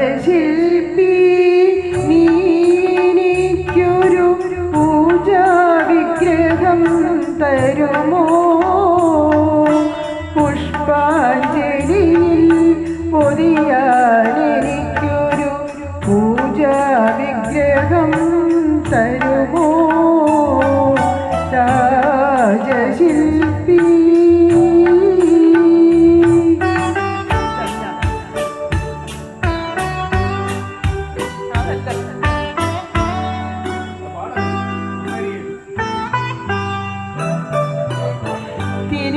രാജശില്പി നീനിക്കൊരു പൂജാ വിഗ്രഹം തരുമോ? പുഷ്പാഞ്ജലിയിൽ പൊതിയാനെനിക്കൊരു പൂജാ വിഗ്രഹം തരുമോ? രാജശില്പി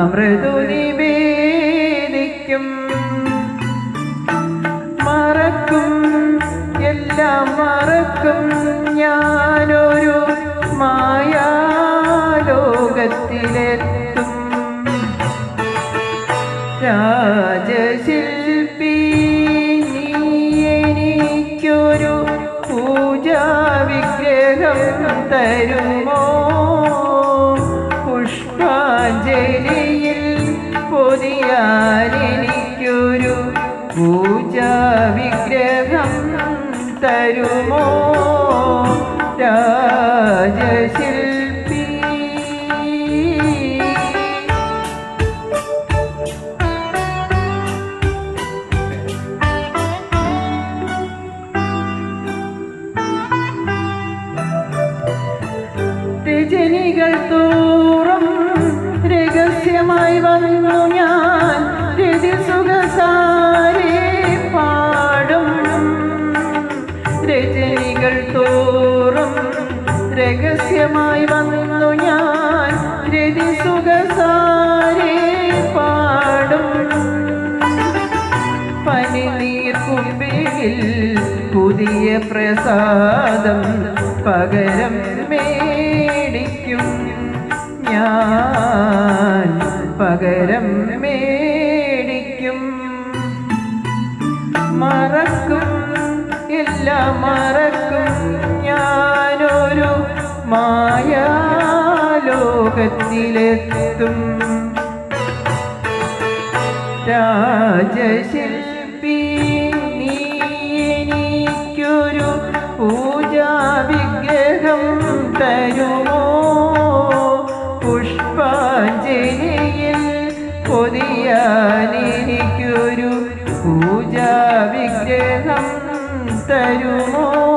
അമൃതു നിവേദിക്കും മറക്കും എല്ലാം പൂജാ വിഗ്രഹം തരുമോ? രാജശില്പി. രജനികൾ തോറും രഹസ്യമായി വന്നു ഞാൻ രജനികൾ തോറും രഹസ്യമായി വന്നു ഞാൻ രതി സുഖസാരെ പാടും. പനിനീർ കുമ്പിൽ പുതിയ പ്രസാദം പകരം മേടിക്കും. ഞാൻ പകരം മേടിക്കും. മറക്കും എല്ലാം മറക്കും. ഞാനൊരു മായാലോകത്തിലെത്തും. രാജശില്പി നീ എനിക്കൊരു പൂജാ വിഗ്രഹം തരുമോ? തരുമോ?